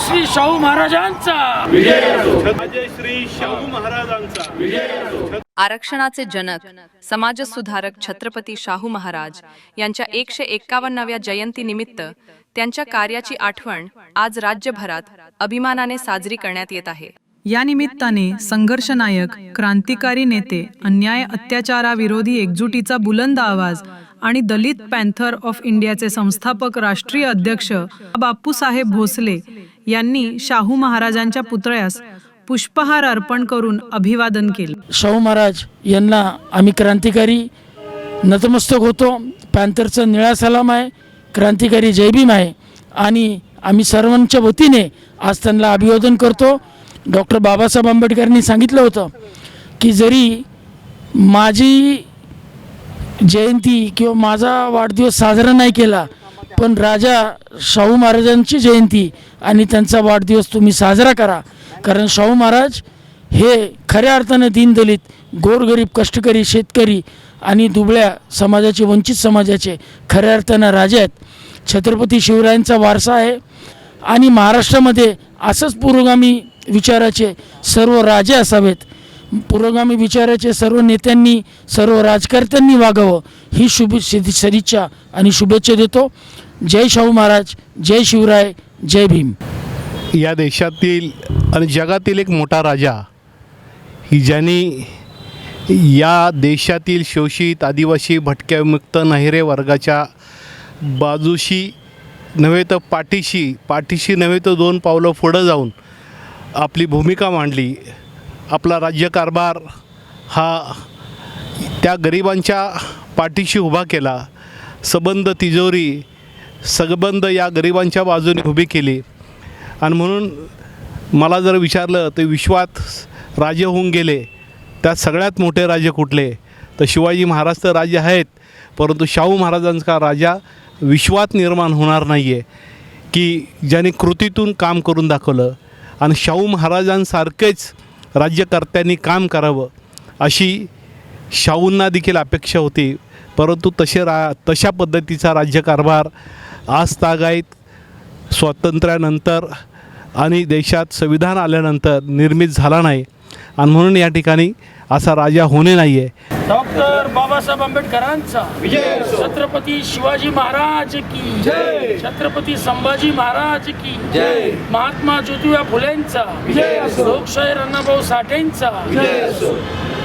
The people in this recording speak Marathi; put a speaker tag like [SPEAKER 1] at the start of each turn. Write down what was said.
[SPEAKER 1] श्री शाहू महाराजांचा श्री शाहू महाराजांचा
[SPEAKER 2] आरक्षणाचे जनक समाजसुधारक छत्रपती शाहू महाराज यांच्या एकशे जयंती निमित्त त्यांच्या कार्याची आठवण आज राज्यभरात अभिमानाने साजरी करण्यात येत आहे
[SPEAKER 3] या निमित्ताने संघर्षनायक क्रांतिकारी नेते अन्याय अत्याचाराविरोधी एकजुटीचा बुलंद आवाज आणि दलित पॅन्थर ऑफ इंडियाचे संस्थापक राष्ट्रीय अध्यक्ष बापूसाहेब भोसले यांनी शाहू महाराजांच्या पुतळ्यास पुष्पहार अर्पण करून अभिवादन केलं
[SPEAKER 4] शाहू महाराज यांना आम्ही क्रांतिकारी नतमस्तक होतो पॅन्थरचा निळा सलाम आहे क्रांतिकारी जय भीम आहे आणि आम्ही सर्वांच्या वतीने आज त्यांना अभिवादन करतो डॉक्टर बाबासाहेब आंबेडकरांनी सांगितलं होतं की जरी माझी जयंती किंवा माझा वाढदिवस साजरा नाही केला पण राजा शाहू महाराजांची जयंती आणि त्यांचा वाढदिवस तुम्ही साजरा करा कारण शाहू महाराज हे खऱ्या अर्थानं दीनदलित गोरगरीब कष्टकरी शेतकरी आणि दुबळ्या समाजाचे वंचित समाजाचे खऱ्या अर्थानं राजा आहेत छत्रपती शिवरायांचा वारसा आहे आणि महाराष्ट्रामध्ये असंच पुरोगामी विचाराचे सर्व राजे असावेत पुरोगामी विचाराचे सर्व नेत्यांनी सर्व राजकर्त्यांनी वागावं ही शुभ सदिच्छा आणि शुभेच्छा देतो जय शाहू महाराज जय शिवराय जय भीम
[SPEAKER 5] या देशातील आणि जगातील एक मोठा राजा ही ज्यांनी या देशातील शोषित आदिवासी भटक्यामुक्त नहिरे वर्गाच्या बाजूशी नव्हे तर पाठीशी पाठीशी नव्हे तर दोन पावलं पुढं जाऊन आपली भूमिका मांडली आपला राज्यकारभार हा त्या गरिबांच्या पाठीशी उभा केला सबंध तिजोरी सगबंध या गरिबांच्या बाजूने उभी केली आणि म्हणून मला जर विचारलं तर विश्वात राजे होऊन गेले त्यात सगळ्यात मोठे राजे कुठले तर शिवाजी महाराज तर राजे आहेत परंतु शाहू महाराजांचा राजा विश्वात निर्माण होणार नाही आहे की ज्याने कृतीतून काम करून दाखवलं आणि शाहू महाराजांसारखेच राज्यकर्त्यांनी काम करावं अशी शाहूंना देखील अपेक्षा होती परंतु तसे रा तशा पद्धतीचा राज्यकारभार आज स्वातंत्र्यानंतर आणि देशात संविधान आल्यानंतर निर्मित झाला नाही आणि म्हणून या ठिकाणी असा राजा होणे नाही आहे
[SPEAKER 1] बाबासाहेब आंबेडकरांचा विजय छत्रपती शिवाजी महाराज की जय छत्रपती संभाजी महाराज की जय महात्मा ज्योतिबा फुलेंचा विजय लोकशाहीर अण्णाभाऊ साठेंचा
[SPEAKER 6] विजय